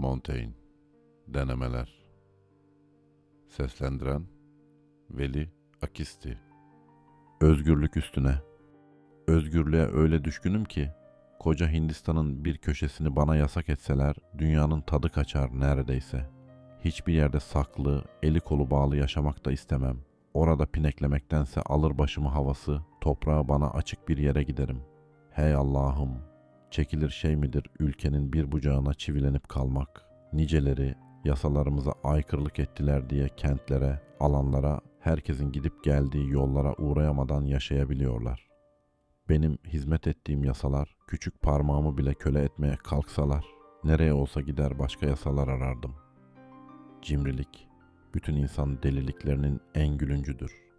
Montaigne Denemeler Seslendiren Veli Akisti Özgürlük üstüne Özgürlüğe öyle düşkünüm ki koca Hindistan'ın bir köşesini bana yasak etseler dünyanın tadı kaçar neredeyse. Hiçbir yerde saklı, eli kolu bağlı yaşamak da istemem. Orada pineklemektense alır başımı havası, toprağa bana açık bir yere giderim. Hey Allah'ım, çekilir şey midir ülkenin bir bucağına çivilenip kalmak? Niceleri yasalarımıza aykırılık ettiler diye kentlere, alanlara, herkesin gidip geldiği yollara uğrayamadan yaşayabiliyorlar. Benim hizmet ettiğim yasalar küçük parmağımı bile köle etmeye kalksalar nereye olsa gider başka yasalar arardım. Cimrilik bütün insan deliliklerinin en gülüncüdür.